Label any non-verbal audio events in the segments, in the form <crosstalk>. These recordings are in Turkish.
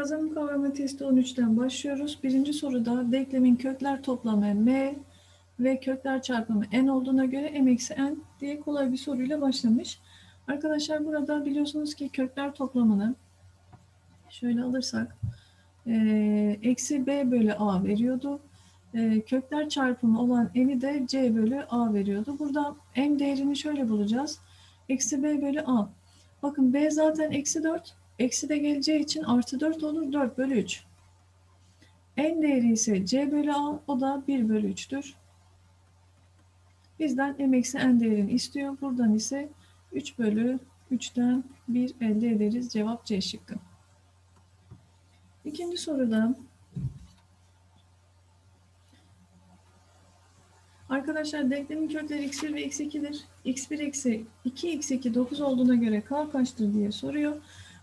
Kazanım kavramı testi 13'ten başlıyoruz. Birinci soruda denklemin kökler toplamı m ve kökler çarpımı n olduğuna göre m eksi n diye kolay bir soruyla başlamış. Arkadaşlar burada biliyorsunuz ki kökler toplamını şöyle alırsak e, eksi b bölü a veriyordu. E, kökler çarpımı olan n'i de c bölü a veriyordu. Burada m değerini şöyle bulacağız. Eksi b bölü a. Bakın b zaten eksi 4. Eksi de geleceği için artı 4 olur. 4 bölü 3. En değeri ise c bölü a. O da 1 bölü 3'tür. Bizden m eksi n değerini istiyor. Buradan ise 3 bölü 3'ten 1 elde ederiz. Cevap C şıkkı. İkinci soruda Arkadaşlar denklemin kökleri x1 ve x2'dir. x1 eksi 2 x2 9 olduğuna göre k kaçtır diye soruyor.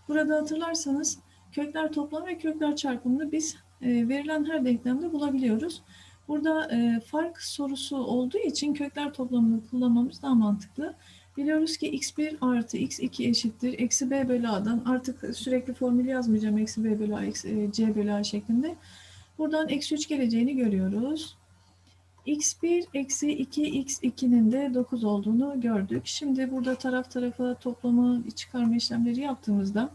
Burada hatırlarsanız kökler toplamı ve kökler çarpımını biz e, verilen her denklemde bulabiliyoruz. Burada e, fark sorusu olduğu için kökler toplamını kullanmamız daha mantıklı. Biliyoruz ki x1 artı x2 eşittir. Eksi b bölü a'dan artık sürekli formülü yazmayacağım. Eksi b bölü a, eksi, e, c bölü a şeklinde. Buradan eksi 3 geleceğini görüyoruz. X1 eksi 2x2'nin de 9 olduğunu gördük. Şimdi burada taraf tarafa toplama, çıkarma işlemleri yaptığımızda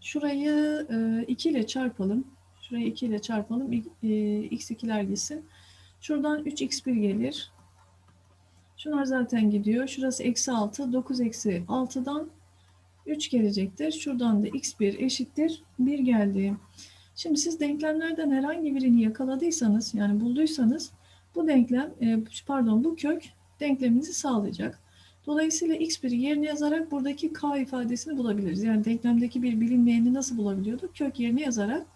şurayı 2 ile çarpalım. Şurayı 2 ile çarpalım. x2'ler gitsin. Şuradan 3x1 gelir. Şunlar zaten gidiyor. Şurası eksi 6. 9 eksi 6'dan 3 gelecektir. Şuradan da x1 eşittir. 1 geldi. Şimdi siz denklemlerden herhangi birini yakaladıysanız yani bulduysanız bu denklem pardon bu kök denkleminizi sağlayacak. Dolayısıyla x1'i yerine yazarak buradaki k ifadesini bulabiliriz. Yani denklemdeki bir bilinmeyeni nasıl bulabiliyorduk? Kök yerine yazarak.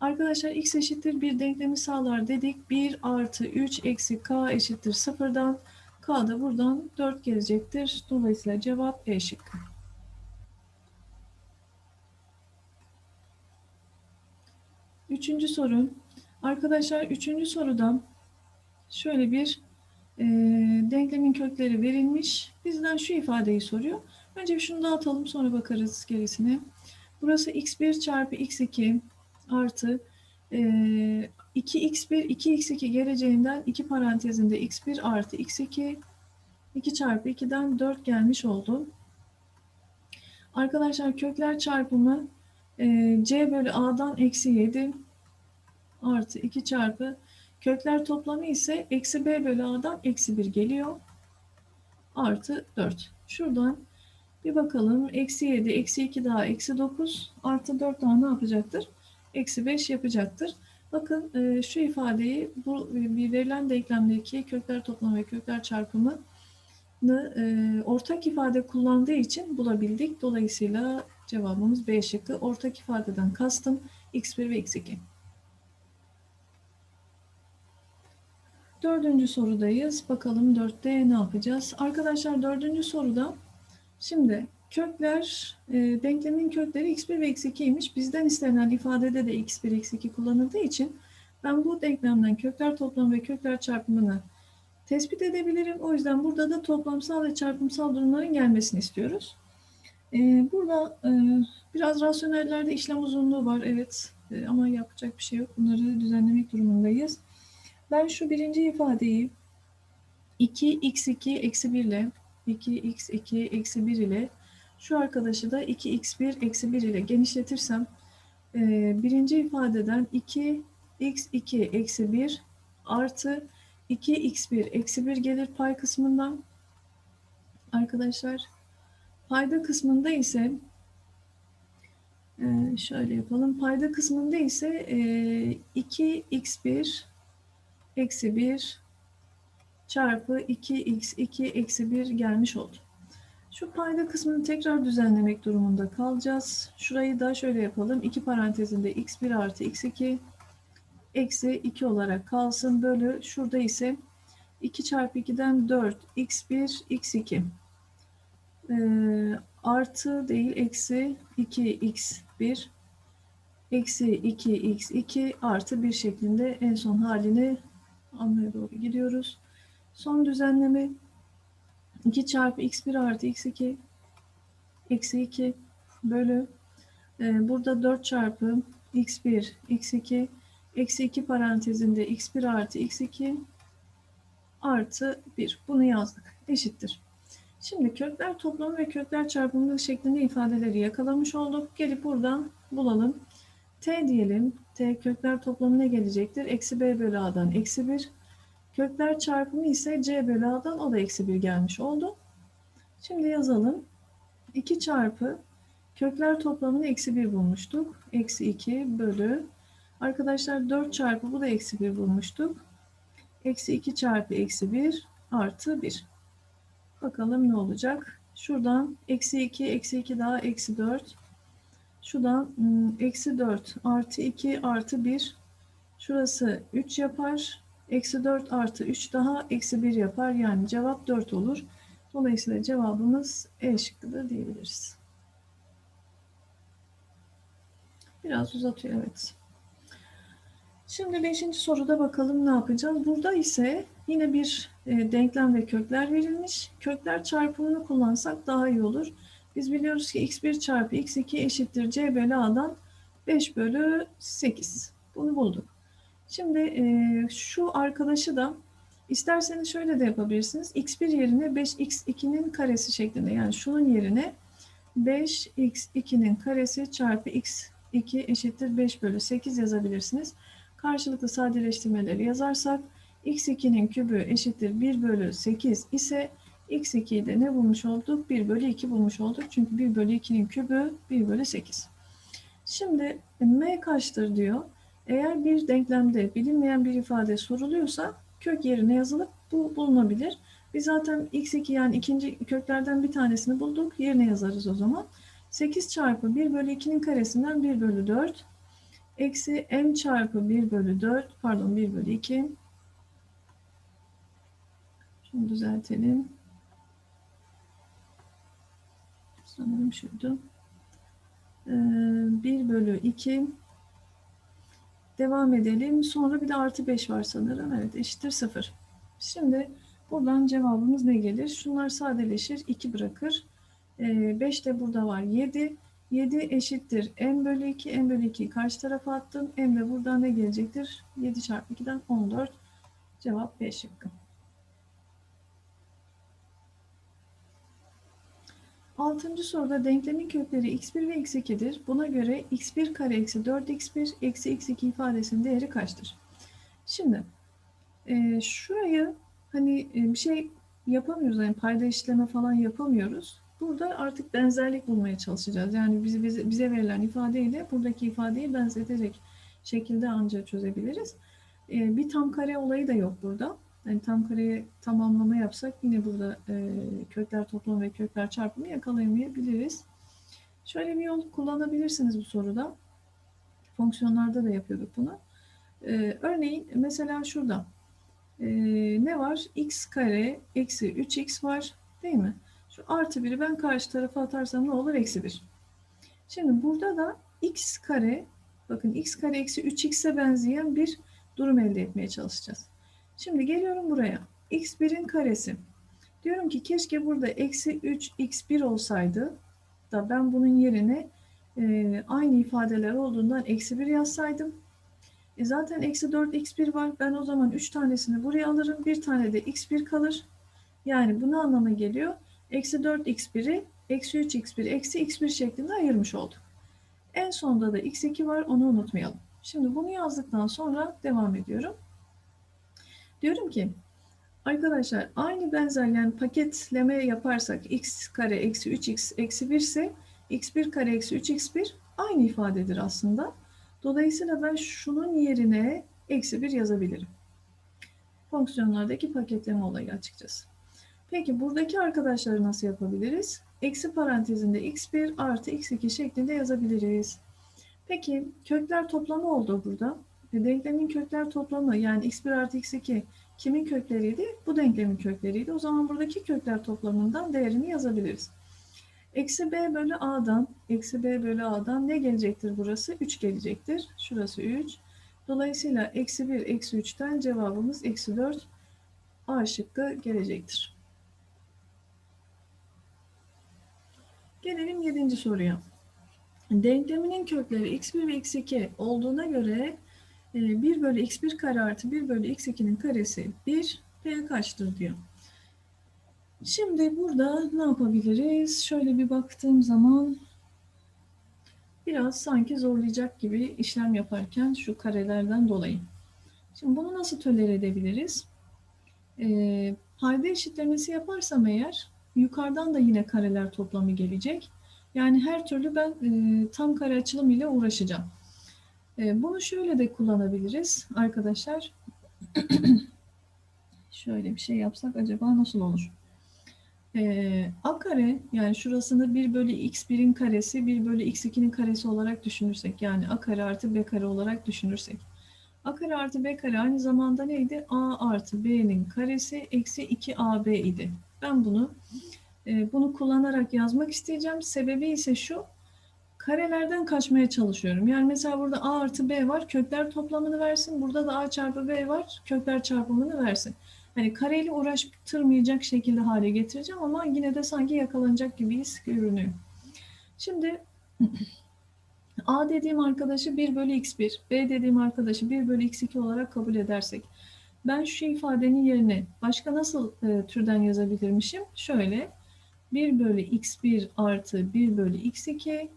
Arkadaşlar x eşittir bir denklemi sağlar dedik. 1 artı 3 eksi k eşittir 0'dan. K da buradan 4 gelecektir. Dolayısıyla cevap E şıkkı. Üçüncü soru. Arkadaşlar üçüncü soruda şöyle bir e, denklemin kökleri verilmiş. Bizden şu ifadeyi soruyor. Önce şunu dağıtalım sonra bakarız gerisine. Burası x1 çarpı x2 artı e, 2x1 2x2 geleceğinden 2 parantezinde x1 artı x2 2 çarpı 2'den 4 gelmiş oldu. Arkadaşlar kökler çarpımı e, c bölü a'dan eksi 7 artı 2 çarpı kökler toplamı ise eksi b bölü a'dan eksi 1 geliyor. Artı 4. Şuradan bir bakalım. Eksi 7, eksi 2 daha eksi 9 artı 4 daha ne yapacaktır? Eksi 5 yapacaktır. Bakın e, şu ifadeyi bu bir verilen denklemdeki kökler toplamı ve kökler çarpımı ortak ifade kullandığı için bulabildik. Dolayısıyla cevabımız B şıkkı. Ortak ifadeden kastım x1 ve x2. Dördüncü sorudayız. Bakalım dörtte ne yapacağız? Arkadaşlar dördüncü soruda şimdi kökler, e, denklemin kökleri x1 ve x2'ymiş. Bizden istenen ifadede de x1, x2 kullanıldığı için ben bu denklemden kökler toplamı ve kökler çarpımını tespit edebilirim. O yüzden burada da toplamsal ve çarpımsal durumların gelmesini istiyoruz. Ee, burada e, biraz rasyonellerde işlem uzunluğu var evet e, ama yapacak bir şey yok. Bunları düzenlemek durumundayız. Ben şu birinci ifadeyi 2x2 eksi 1 ile 2x2 eksi 1 ile şu arkadaşı da 2x1 eksi 1 ile genişletirsem e, birinci ifadeden 2x2 eksi 1 artı 2x1 eksi 1 gelir pay kısmından. Arkadaşlar payda kısmında ise e, şöyle yapalım. Payda kısmında ise e, 2x1 eksi 1 çarpı 2x2 eksi 1 gelmiş oldu. Şu payda kısmını tekrar düzenlemek durumunda kalacağız. Şurayı da şöyle yapalım. 2 parantezinde x1 artı x2 eksi 2 olarak kalsın. Bölü şurada ise 2 çarpı 2'den 4 x1 x2 ee, artı değil eksi 2 x1 eksi 2 x2 artı 1 şeklinde en son halini almaya doğru gidiyoruz. Son düzenleme 2 çarpı x1 artı x2 eksi 2 bölü Ee, burada 4 çarpı x1, x2, eksi 2 parantezinde x1 artı x2 artı 1. Bunu yazdık. Eşittir. Şimdi kökler toplamı ve kökler çarpımı şeklinde ifadeleri yakalamış olduk. Gelip buradan bulalım. T diyelim. T kökler toplamı ne gelecektir? Eksi b bölü a'dan eksi 1. Kökler çarpımı ise c bölü a'dan o da eksi 1 gelmiş oldu. Şimdi yazalım. 2 çarpı kökler toplamını eksi 1 bulmuştuk. Eksi 2 bölü. Arkadaşlar 4 çarpı bu da eksi 1 bulmuştuk. Eksi 2 çarpı eksi 1 artı 1. Bakalım ne olacak? Şuradan eksi 2, eksi 2 daha eksi 4. Şuradan eksi 4 artı 2 artı 1. Şurası 3 yapar. Eksi 4 artı 3 daha eksi 1 yapar. Yani cevap 4 olur. Dolayısıyla cevabımız E şıkkıdır diyebiliriz. Biraz uzatıyor evet. Şimdi beşinci soruda bakalım ne yapacağız. Burada ise yine bir e, denklem ve kökler verilmiş. Kökler çarpımını kullansak daha iyi olur. Biz biliyoruz ki x1 çarpı x2 eşittir c bölü a'dan 5 bölü 8. Bunu bulduk. Şimdi e, şu arkadaşı da isterseniz şöyle de yapabilirsiniz. x1 yerine 5x2'nin karesi şeklinde yani şunun yerine 5x2'nin karesi çarpı x2 eşittir 5 bölü 8 yazabilirsiniz. Karşılıklı sadeleştirmeleri yazarsak x2'nin kübü eşittir 1 bölü 8 ise x2'yi de ne bulmuş olduk? 1 bölü 2 bulmuş olduk. Çünkü 1 bölü 2'nin kübü 1 bölü 8. Şimdi m kaçtır diyor. Eğer bir denklemde bilinmeyen bir ifade soruluyorsa kök yerine yazılıp bu bulunabilir. Biz zaten x2 yani ikinci köklerden bir tanesini bulduk. Yerine yazarız o zaman. 8 çarpı 1 bölü 2'nin karesinden 1 bölü 4 eksi m çarpı 1 bölü 4 pardon 1 bölü 2 şunu düzeltelim. Sanırım şuydu. Ee, 1 bölü 2 devam edelim. Sonra bir de artı 5 var sanırım. Evet eşittir 0. Şimdi buradan cevabımız ne gelir? Şunlar sadeleşir. 2 bırakır. Ee, 5 de burada var. 7. 7 eşittir m bölü 2. m bölü 2'yi karşı tarafa attım. m de buradan ne gelecektir? 7 çarpı 2'den 14. Cevap B şıkkı. Altıncı soruda denklemin kökleri x1 ve x2'dir. Buna göre x1 kare eksi 4x1 eksi x2 ifadesinin değeri kaçtır? Şimdi e, şurayı hani e, bir şey yapamıyoruz. Yani payda işleme falan yapamıyoruz. Burada artık benzerlik bulmaya çalışacağız. Yani bize, bize, bize verilen ifadeyle buradaki ifadeyi benzetecek şekilde ancak çözebiliriz. E, bir tam kare olayı da yok burada. Yani tam kareye tamamlama yapsak yine burada e, kökler toplamı ve kökler çarpımı yakalayamayabiliriz. Şöyle bir yol kullanabilirsiniz bu soruda. Fonksiyonlarda da yapıyorduk bunu. E, örneğin mesela şurada e, ne var? x kare eksi 3x var değil mi? Şu artı 1'i ben karşı tarafa atarsam ne olur? Eksi 1. Şimdi burada da x kare bakın x kare eksi 3x'e benzeyen bir durum elde etmeye çalışacağız. Şimdi geliyorum buraya. x1'in karesi. Diyorum ki keşke burada eksi 3x1 olsaydı da ben bunun yerine e, aynı ifadeler olduğundan eksi 1 yazsaydım. E zaten eksi 4x1 var. Ben o zaman 3 tanesini buraya alırım. Bir tane de x1 kalır. Yani bu ne anlama geliyor? Eksi 4x1'i eksi 3x1 eksi x1 şeklinde ayırmış olduk. En sonda da x2 var. Onu unutmayalım. Şimdi bunu yazdıktan sonra devam ediyorum. Diyorum ki arkadaşlar aynı benzer yani paketleme yaparsak x kare eksi 3x eksi 1 ise x1 kare eksi 3x1 aynı ifadedir aslında. Dolayısıyla ben şunun yerine eksi 1 yazabilirim. Fonksiyonlardaki paketleme olayı açıkçası. Peki buradaki arkadaşları nasıl yapabiliriz? Eksi parantezinde x1 artı x2 şeklinde yazabiliriz. Peki kökler toplamı oldu burada. E, denklemin kökler toplamı yani x1 artı x2 kimin kökleriydi? Bu denklemin kökleriydi. O zaman buradaki kökler toplamından değerini yazabiliriz. Eksi b bölü a'dan, eksi b bölü a'dan ne gelecektir burası? 3 gelecektir. Şurası 3. Dolayısıyla eksi 1, eksi 3'ten cevabımız eksi 4 A şıkkı gelecektir. Gelelim 7. soruya. Denkleminin kökleri x1 ve x2 olduğuna göre e, 1 bölü x1 kare artı 1 bölü x2'nin karesi 1 p kaçtır diyor. Şimdi burada ne yapabiliriz? Şöyle bir baktığım zaman biraz sanki zorlayacak gibi işlem yaparken şu karelerden dolayı. Şimdi bunu nasıl tolere edebiliriz? E, payda eşitlemesi yaparsam eğer yukarıdan da yine kareler toplamı gelecek. Yani her türlü ben e, tam kare açılım ile uğraşacağım. E, bunu şöyle de kullanabiliriz arkadaşlar. <clears throat> şöyle bir şey yapsak acaba nasıl olur? E, A kare yani şurasını 1 bölü x1'in karesi 1 bölü x2'nin karesi olarak düşünürsek yani A kare artı B kare olarak düşünürsek. A kare artı B kare aynı zamanda neydi? A artı B'nin karesi eksi 2AB idi. Ben bunu e, bunu kullanarak yazmak isteyeceğim. Sebebi ise şu. Karelerden kaçmaya çalışıyorum. Yani mesela burada A artı B var. Kökler toplamını versin. Burada da A çarpı B var. Kökler çarpımını versin. Hani kareyle uğraştırmayacak şekilde hale getireceğim ama yine de sanki yakalanacak gibi his görünüyor. Şimdi A dediğim arkadaşı 1 bölü x1, B dediğim arkadaşı 1 bölü x2 olarak kabul edersek ben şu ifadenin yerine başka nasıl e, türden yazabilirmişim? Şöyle 1 bölü x1 artı 1 bölü x2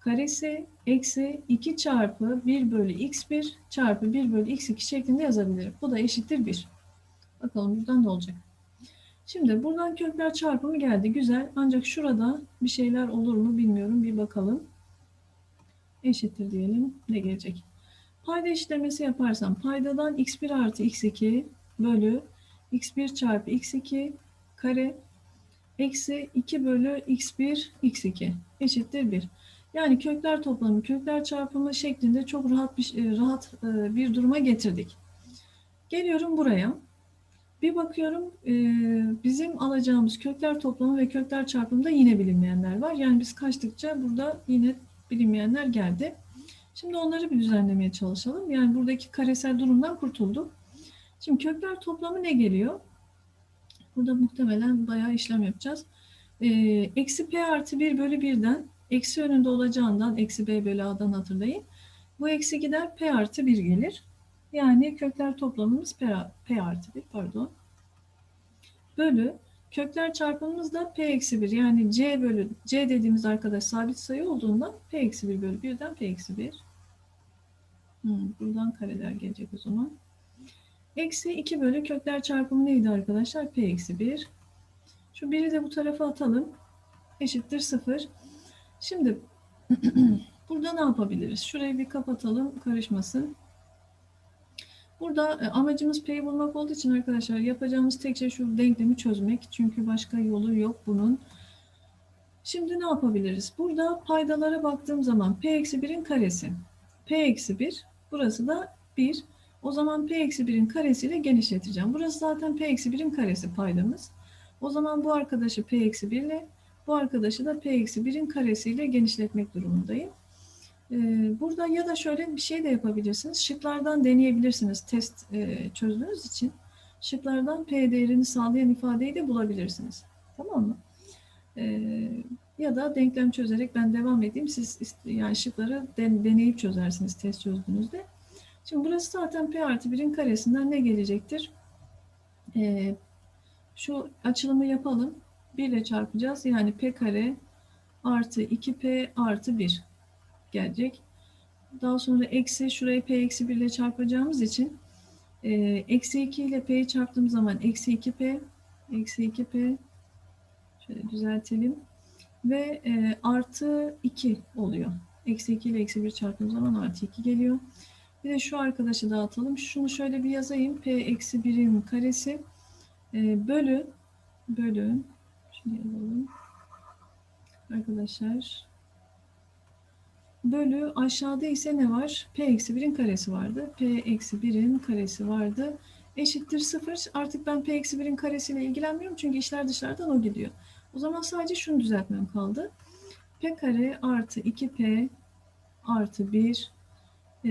karesi eksi 2 çarpı 1 bölü x1 çarpı 1 bölü x2 şeklinde yazabilirim. Bu da eşittir 1. Bakalım buradan ne olacak? Şimdi buradan kökler çarpımı geldi. Güzel. Ancak şurada bir şeyler olur mu bilmiyorum. Bir bakalım. Eşittir diyelim. Ne gelecek? Payda eşitlemesi yaparsam paydadan x1 artı x2 bölü x1 çarpı x2 kare eksi 2 bölü x1 x2 eşittir 1. Yani kökler toplamı, kökler çarpımı şeklinde çok rahat bir e, rahat e, bir duruma getirdik. Geliyorum buraya. Bir bakıyorum e, bizim alacağımız kökler toplamı ve kökler çarpımında yine bilinmeyenler var. Yani biz kaçtıkça burada yine bilinmeyenler geldi. Şimdi onları bir düzenlemeye çalışalım. Yani buradaki karesel durumdan kurtulduk. Şimdi kökler toplamı ne geliyor? Burada muhtemelen bayağı işlem yapacağız. Ee, eksi p artı 1 bölü 1'den eksi önünde olacağından eksi b bölü a'dan hatırlayın. Bu eksi gider p artı 1 gelir. Yani kökler toplamımız p, p artı 1 pardon. Bölü kökler çarpımımız da p eksi 1 yani c bölü c dediğimiz arkadaş sabit sayı olduğundan p eksi 1 bölü 1'den p eksi 1. Hmm, buradan kareler gelecek o zaman. Eksi 2 bölü kökler çarpımı neydi arkadaşlar? P eksi 1. Şu 1'i de bu tarafa atalım. Eşittir 0. Şimdi <clears throat> burada ne yapabiliriz? Şurayı bir kapatalım karışmasın. Burada e, amacımız P'yi bulmak olduğu için arkadaşlar yapacağımız tek şey şu denklemi çözmek. Çünkü başka yolu yok bunun. Şimdi ne yapabiliriz? Burada paydalara baktığım zaman P eksi 1'in karesi. P eksi 1. Burası da 1. O zaman p eksi 1'in karesiyle genişleteceğim. Burası zaten p eksi 1'in karesi paydamız. O zaman bu arkadaşı p eksi 1 ile bu arkadaşı da p eksi 1'in karesiyle genişletmek durumundayım. Ee, burada ya da şöyle bir şey de yapabilirsiniz. Şıklardan deneyebilirsiniz test e, çözdüğünüz için. Şıklardan p değerini sağlayan ifadeyi de bulabilirsiniz. Tamam mı? Ee, ya da denklem çözerek ben devam edeyim. Siz yani şıkları deneyip çözersiniz test çözdüğünüzde. Şimdi burası zaten P artı 1'in karesinden ne gelecektir? Ee, şu açılımı yapalım. 1 ile çarpacağız. Yani P kare artı 2P artı 1 gelecek. Daha sonra eksi şurayı P eksi 1 ile çarpacağımız için e, eksi 2 ile P'yi çarptığım zaman eksi 2P eksi 2P şöyle düzeltelim ve e, artı 2 oluyor. Eksi 2 ile eksi 1 çarptığım zaman artı 2 geliyor. Bir de şu arkadaşı dağıtalım. Şunu şöyle bir yazayım. P eksi 1'in karesi e, bölü bölü şunu yazalım. Arkadaşlar bölü aşağıda ise ne var? P eksi 1'in karesi vardı. P eksi 1'in karesi vardı. Eşittir 0. Artık ben P eksi 1'in karesiyle ilgilenmiyorum. Çünkü işler dışarıdan o gidiyor. O zaman sadece şunu düzeltmem kaldı. P kare artı 2P artı 1 e,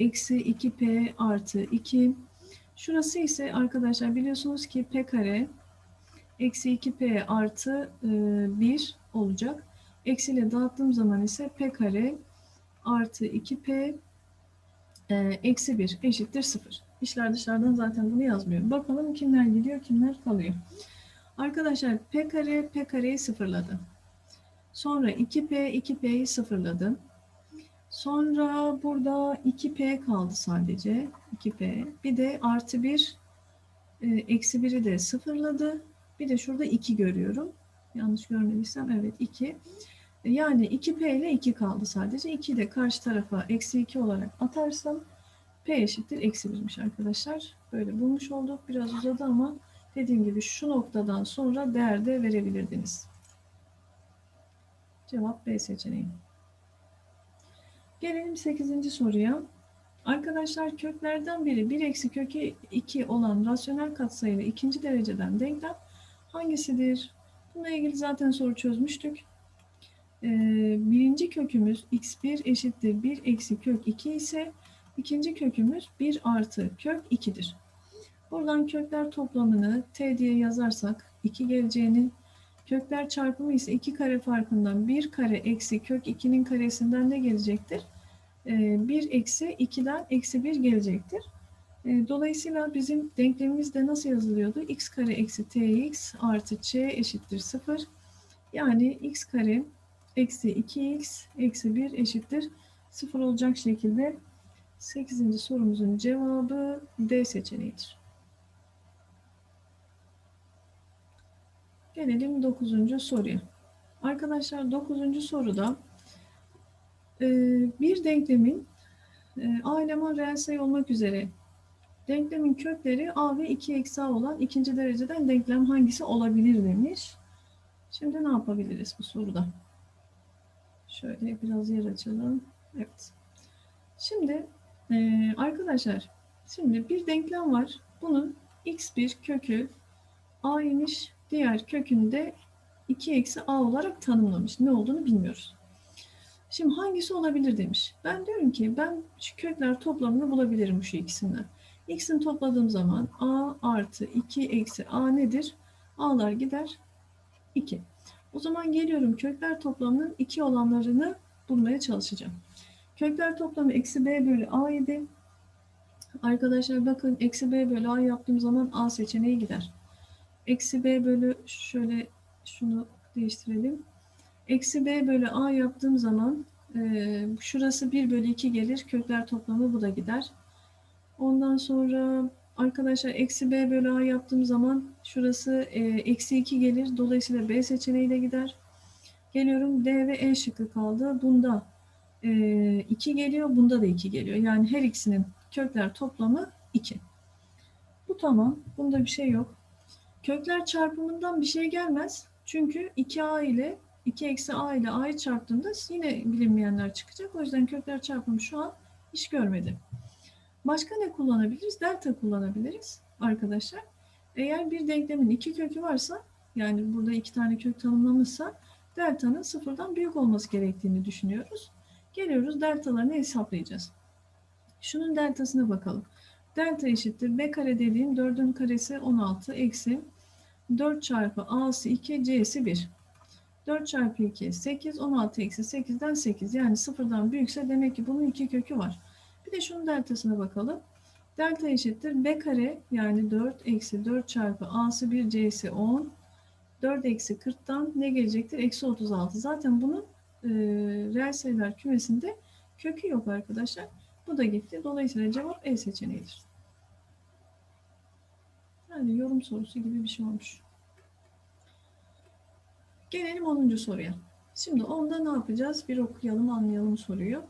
eksi 2p artı 2. Şurası ise arkadaşlar biliyorsunuz ki p kare eksi 2p artı e, 1 olacak. Eksiyle dağıttığım zaman ise p kare artı 2p e, eksi 1 eşittir 0. İşler dışarıdan zaten bunu yazmıyor. Bakalım kimler gidiyor, kimler kalıyor. Arkadaşlar p kare p kareyi sıfırladı. Sonra 2p 2p'yi sıfırladı. Sonra burada 2p kaldı sadece. 2p. Bir de artı 1 e, eksi 1'i de sıfırladı. Bir de şurada 2 görüyorum. Yanlış görmediysem evet 2. Yani 2p ile 2 kaldı sadece. 2'yi de karşı tarafa eksi 2 olarak atarsam p eşittir eksi 1'miş arkadaşlar. Böyle bulmuş olduk. Biraz uzadı ama dediğim gibi şu noktadan sonra değer de verebilirdiniz. Cevap B seçeneği. Gelelim 8. soruya. Arkadaşlar köklerden biri 1 eksi kökü 2 olan rasyonel katsayılı ikinci dereceden denklem hangisidir? Bununla ilgili zaten soru çözmüştük. Ee, birinci kökümüz x1 eşittir 1 eksi kök 2 ise ikinci kökümüz 1 artı kök 2'dir. Buradan kökler toplamını t diye yazarsak 2 geleceğini, kökler çarpımı ise 2 kare farkından 1 kare eksi kök 2'nin karesinden ne gelecektir? 1 eksi 2'den eksi 1 gelecektir. E, Dolayısıyla bizim denklemimiz de nasıl yazılıyordu? x kare eksi tx artı ç eşittir 0. Yani x kare eksi 2x eksi 1 eşittir 0 olacak şekilde 8. sorumuzun cevabı D seçeneğidir. Gelelim 9. soruya. Arkadaşlar 9. soruda e, bir denklemin e, a eleman reel sayı olmak üzere denklemin kökleri a ve 2 eksi a olan ikinci dereceden denklem hangisi olabilir demiş. Şimdi ne yapabiliriz bu soruda? Şöyle biraz yer açalım. Evet. Şimdi e, arkadaşlar şimdi bir denklem var. Bunun x1 kökü a imiş. Diğer kökünü de 2 eksi a olarak tanımlamış. Ne olduğunu bilmiyoruz. Şimdi hangisi olabilir demiş. Ben diyorum ki ben şu kökler toplamını bulabilirim şu ikisinden. X'ini topladığım zaman a artı 2 eksi a nedir? A'lar gider 2. O zaman geliyorum kökler toplamının 2 olanlarını bulmaya çalışacağım. Kökler toplamı eksi b bölü a idi. Arkadaşlar bakın eksi b bölü a yaptığım zaman a seçeneği gider. Eksi b bölü şöyle şunu değiştirelim. Eksi b bölü a yaptığım zaman e, şurası 1 bölü 2 gelir. Kökler toplamı bu da gider. Ondan sonra arkadaşlar eksi b bölü a yaptığım zaman şurası e, eksi 2 gelir. Dolayısıyla b seçeneği de gider. Geliyorum d ve e şıkkı kaldı. Bunda e, 2 geliyor. Bunda da 2 geliyor. Yani her ikisinin kökler toplamı 2. Bu tamam. Bunda bir şey yok. Kökler çarpımından bir şey gelmez. Çünkü 2a ile 2 eksi a ile a'yı çarptığımda yine bilinmeyenler çıkacak. O yüzden kökler çarpımı şu an iş görmedi. Başka ne kullanabiliriz? Delta kullanabiliriz arkadaşlar. Eğer bir denklemin iki kökü varsa yani burada iki tane kök tanımlamışsa delta'nın sıfırdan büyük olması gerektiğini düşünüyoruz. Geliyoruz deltalarını hesaplayacağız. Şunun deltasına bakalım. Delta eşittir b kare dediğim 4'ün karesi 16 eksi 4 çarpı a'sı 2 c'si 1. 4 çarpı 2 8 16 eksi 8'den 8 yani sıfırdan büyükse demek ki bunun iki kökü var. Bir de şunun deltasına bakalım. Delta eşittir b kare yani 4 eksi 4 çarpı a'sı 1 c'si 10. 4 eksi 40'tan ne gelecektir? Eksi 36. Zaten bunun e, reel sayılar kümesinde kökü yok arkadaşlar. Bu da gitti. Dolayısıyla cevap E seçeneğidir. Yani yorum sorusu gibi bir şey olmuş. Gelelim 10. soruya. Şimdi onda ne yapacağız? Bir okuyalım, anlayalım soruyu.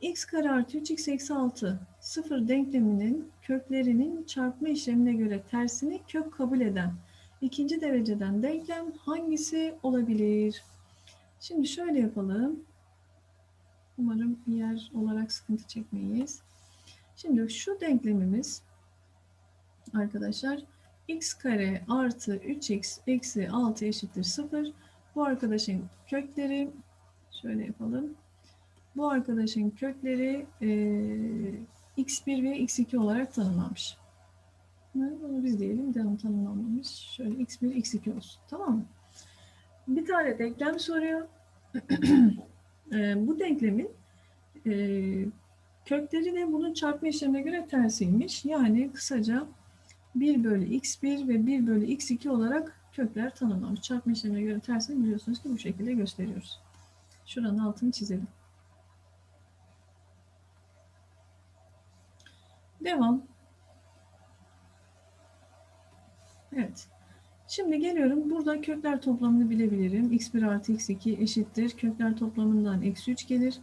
x kare artı 3x eksi 6 sıfır denkleminin köklerinin çarpma işlemine göre tersini kök kabul eden ikinci dereceden denklem hangisi olabilir? Şimdi şöyle yapalım. Umarım yer olarak sıkıntı çekmeyiz. Şimdi şu denklemimiz arkadaşlar x kare artı 3x eksi 6 eşittir 0. Bu arkadaşın kökleri şöyle yapalım. Bu arkadaşın kökleri e, x1 ve x2 olarak tanımlanmış. Bunu biz diyelim devam tanımlanmamış. Şöyle x1, x2 olsun. Tamam mı? Bir tane denklem soruyor. <clears throat> e, bu denklemin e, kökleri de bunun çarpma işlemine göre tersiymiş. Yani kısaca 1 bölü x1 ve 1 bölü x2 olarak kökler tanımlanmış. Çarpma işlemine göre tersini biliyorsunuz ki bu şekilde gösteriyoruz. Şuranın altını çizelim. Devam. Evet. Şimdi geliyorum. Burada kökler toplamını bilebilirim. x1 artı x2 eşittir. Kökler toplamından eksi 3 gelir.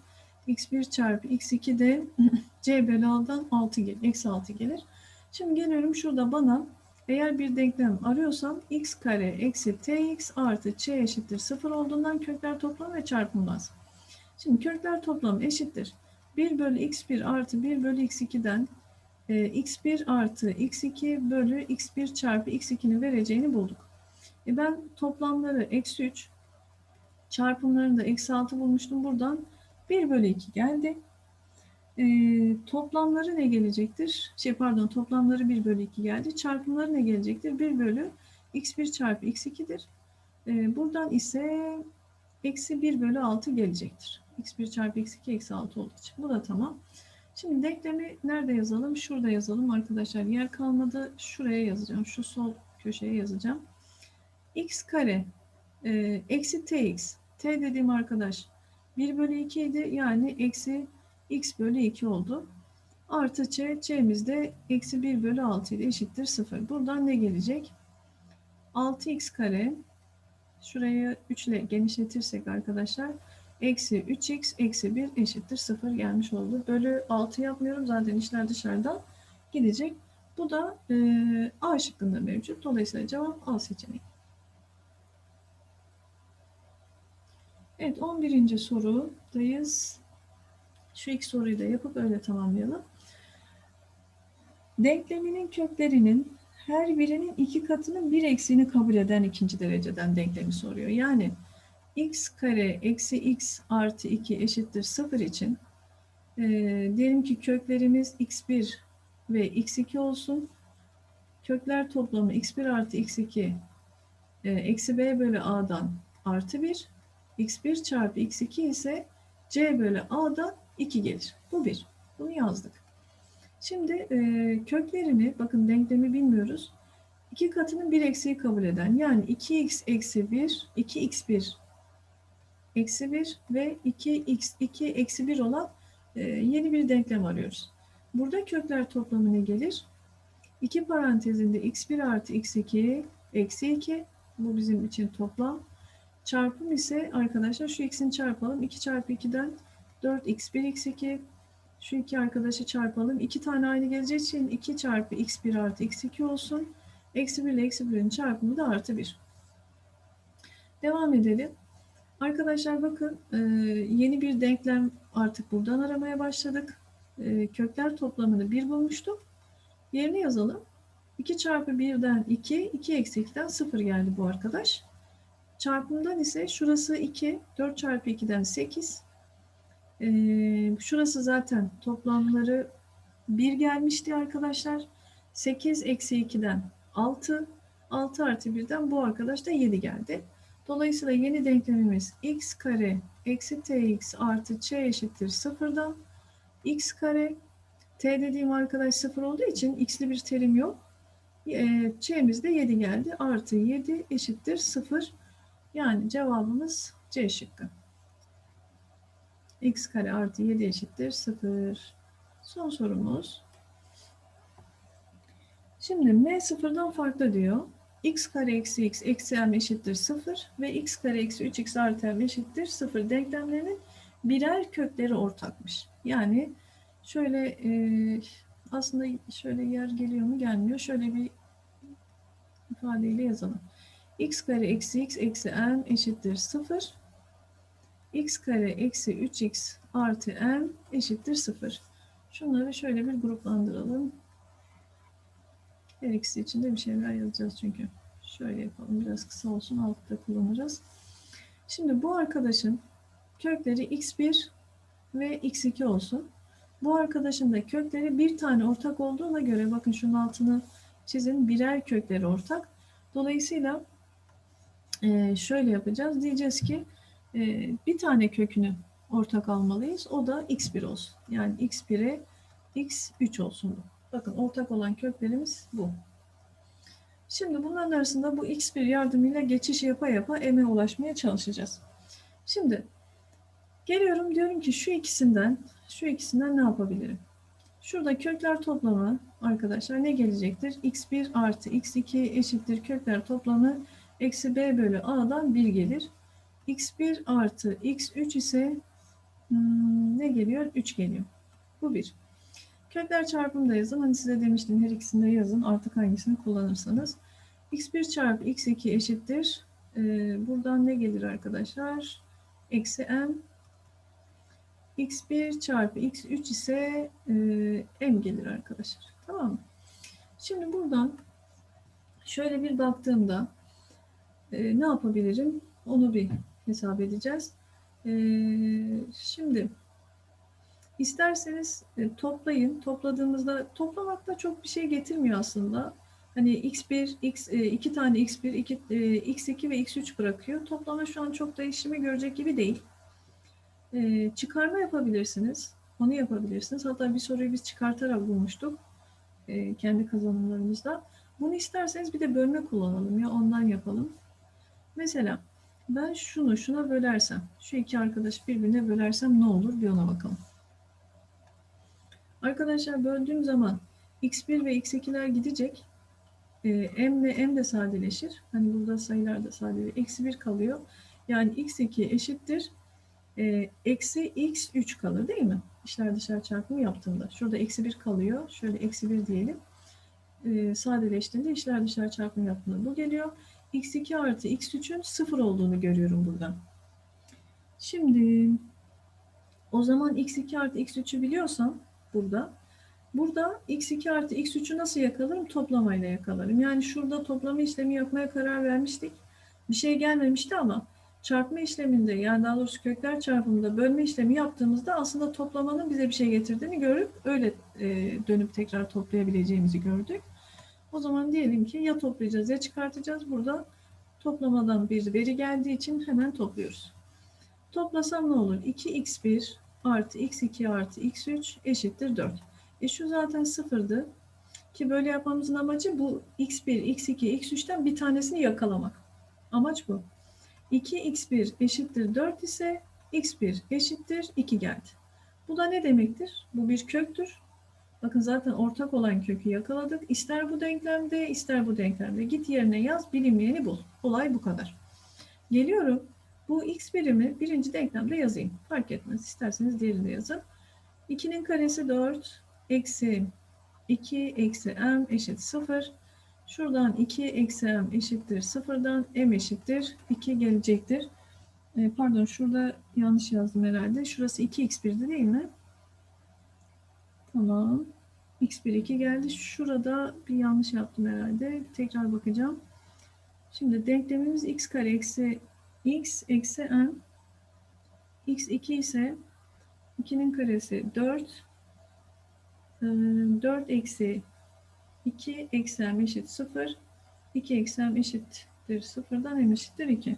x1 çarpı x2 de <laughs> c bölü a'dan 6 gelir. Eksi 6 gelir. Şimdi geliyorum şurada bana eğer bir denklem arıyorsam x kare eksi tx artı ç eşittir 0 olduğundan kökler toplamı ve çarpılmaz. Şimdi kökler toplamı eşittir. 1 bölü x1 artı 1 bölü x2'den e, x1 artı x2 bölü x1 çarpı x2'nin vereceğini bulduk. E ben toplamları eksi 3 çarpımlarını da eksi 6 bulmuştum. Buradan 1 bölü 2 geldi. E, toplamları ne gelecektir? Şey pardon toplamları 1 bölü 2 geldi. Çarpımları ne gelecektir? 1 bölü x1 çarpı x2'dir. E, buradan ise eksi 1 bölü 6 gelecektir. x1 çarpı x2 eksi 6 olduğu için. Bu da tamam. Şimdi denklemi nerede yazalım? Şurada yazalım arkadaşlar. Yer kalmadı. Şuraya yazacağım. Şu sol köşeye yazacağım. x kare e, eksi tx. t dediğim arkadaş 1 bölü 2 idi. Yani eksi x bölü 2 oldu. Artı ç. ç'miz de eksi 1 bölü 6 ile eşittir 0. Buradan ne gelecek? 6x kare şurayı 3 ile genişletirsek arkadaşlar eksi 3x eksi 1 eşittir 0 gelmiş oldu. Bölü 6 yapmıyorum. Zaten işler dışarıdan gidecek. Bu da e, A şıkkında mevcut. Dolayısıyla cevap A seçeneği. Evet 11. sorudayız. Şu ilk soruyu da yapıp öyle tamamlayalım. Denkleminin köklerinin her birinin iki katının bir eksiğini kabul eden ikinci dereceden denklemi soruyor. Yani x kare eksi x artı 2 eşittir 0 için e, diyelim ki köklerimiz x1 ve x2 olsun. Kökler toplamı x1 artı x2 e, eksi b bölü a'dan artı 1. x1 çarpı x2 ise c bölü a'dan 2 gelir. Bu 1. Bunu yazdık. Şimdi e, köklerini bakın denklemi bilmiyoruz. İki katının bir eksiği kabul eden yani 2x eksi 1 2x1 eksi 1 ve 2x2 eksi 1 olan e, yeni bir denklem arıyoruz. Burada kökler toplamı ne gelir? 2 parantezinde x1 artı x2 eksi 2 bu bizim için toplam. Çarpım ise arkadaşlar şu x'ini çarpalım. 2 çarpı 2'den 4x1 x2 şu iki arkadaşı çarpalım. 2 tane aynı geleceği için 2 çarpı x1 artı x2 olsun. Eksi 1 ile eksi 1'in çarpımı da artı 1. Devam edelim. Arkadaşlar bakın e, yeni bir denklem artık buradan aramaya başladık. E, kökler toplamını 1 bulmuştuk. Yerine yazalım. 2 çarpı 1'den 2, 2 eksi 2'den 0 geldi bu arkadaş. Çarpımdan ise şurası 2, 4 çarpı 2'den 8. E, şurası zaten toplamları 1 gelmişti arkadaşlar. 8 eksi 2'den 6, 6 artı 1'den bu arkadaş da 7 geldi. Dolayısıyla yeni denklemimiz x kare eksi tx artı ç eşittir sıfırdan x kare t dediğim arkadaş sıfır olduğu için x'li bir terim yok. E, ç'miz de 7 geldi. Artı 7 eşittir sıfır. Yani cevabımız C şıkkı. x kare artı 7 eşittir sıfır. Son sorumuz. Şimdi m sıfırdan farklı diyor x kare eksi x eksi m eşittir 0 ve x kare eksi 3x artı m eşittir 0 denklemlerinin birer kökleri ortakmış. Yani şöyle e, aslında şöyle yer geliyor mu gelmiyor. Şöyle bir ifadeyle yazalım. x kare eksi x eksi m eşittir 0. x kare eksi 3x artı m eşittir 0. Şunları şöyle bir gruplandıralım. Her ikisi için de bir şeyler yazacağız çünkü. Şöyle yapalım. Biraz kısa olsun. Altta kullanırız. Şimdi bu arkadaşın kökleri x1 ve x2 olsun. Bu arkadaşın da kökleri bir tane ortak olduğuna göre bakın şunun altını çizin. Birer kökleri ortak. Dolayısıyla şöyle yapacağız. Diyeceğiz ki e, bir tane kökünü ortak almalıyız. O da x1 olsun. Yani x1'e x3 olsun. Bakın ortak olan köklerimiz bu. Şimdi bunların arasında bu x1 yardımıyla geçiş yapa yapa m'e ulaşmaya çalışacağız. Şimdi geliyorum diyorum ki şu ikisinden şu ikisinden ne yapabilirim? Şurada kökler toplamı arkadaşlar ne gelecektir? x1 artı x2 eşittir kökler toplamı eksi b bölü a'dan 1 gelir. x1 artı x3 ise hmm, ne geliyor? 3 geliyor. Bu 1. Kökler çarpımı da yazın. Hani size demiştim her ikisini de yazın. Artık hangisini kullanırsanız. x1 çarpı x2 eşittir. Ee, buradan ne gelir arkadaşlar? Eksi m. x1 çarpı x3 ise e, m gelir arkadaşlar. Tamam mı? Şimdi buradan şöyle bir baktığımda e, ne yapabilirim? Onu bir hesap edeceğiz. E, şimdi İsterseniz e, toplayın. Topladığımızda toplamak da çok bir şey getirmiyor aslında. Hani x1, x, e, iki tane x1, iki, e, x2 ve x3 bırakıyor. Toplama şu an çok değişimi görecek gibi değil. E, çıkarma yapabilirsiniz. Onu yapabilirsiniz. Hatta bir soruyu biz çıkartarak bulmuştuk. E, kendi kazanımlarımızda. Bunu isterseniz bir de bölme kullanalım ya ondan yapalım. Mesela ben şunu şuna bölersem, şu iki arkadaş birbirine bölersem ne olur bir ona bakalım. Arkadaşlar böldüğüm zaman x1 ve x2'ler gidecek. E, m ile m de sadeleşir. Hani burada sayılar da sadeleşir. Eksi 1 kalıyor. Yani x2 eşittir. E, eksi x3 kalır değil mi? İşler dışarı çarpımı yaptığımda. Şurada eksi 1 kalıyor. Şöyle eksi 1 diyelim. E, sadeleştiğinde işler dışarı çarpımı yaptığında bu geliyor. x2 artı x3'ün 0 olduğunu görüyorum buradan. Şimdi o zaman x2 artı x3'ü biliyorsam burada. Burada x2 artı x3'ü nasıl yakalarım? Toplamayla yakalarım. Yani şurada toplama işlemi yapmaya karar vermiştik. Bir şey gelmemişti ama çarpma işleminde yani daha doğrusu kökler çarpımında bölme işlemi yaptığımızda aslında toplamanın bize bir şey getirdiğini görüp öyle e, dönüp tekrar toplayabileceğimizi gördük. O zaman diyelim ki ya toplayacağız ya çıkartacağız. Burada toplamadan bir veri geldiği için hemen topluyoruz. Toplasam ne olur? 2x1 artı x2 artı x3 eşittir 4. E şu zaten sıfırdı. Ki böyle yapmamızın amacı bu x1, x2, x3'ten bir tanesini yakalamak. Amaç bu. 2x1 eşittir 4 ise x1 eşittir 2 geldi. Bu da ne demektir? Bu bir köktür. Bakın zaten ortak olan kökü yakaladık. İster bu denklemde ister bu denklemde. Git yerine yaz bilinmeyeni bul. Olay bu kadar. Geliyorum. Bu x birimi birinci denklemde yazayım. Fark etmez. İsterseniz diğerinde yazın. 2'nin karesi 4 eksi 2 eksi m eşit 0. Şuradan 2 eksi m eşittir 0'dan m eşittir 2 gelecektir. E, pardon şurada yanlış yazdım herhalde. Şurası 2x1'di değil mi? Tamam. x1 2 geldi. Şurada bir yanlış yaptım herhalde. Tekrar bakacağım. Şimdi denklemimiz x kare eksi x eksi m x2 ise 2'nin karesi 4 4 eksi 2 eksi m eşit 0 2 eksi m eşittir 0'dan m eşittir 2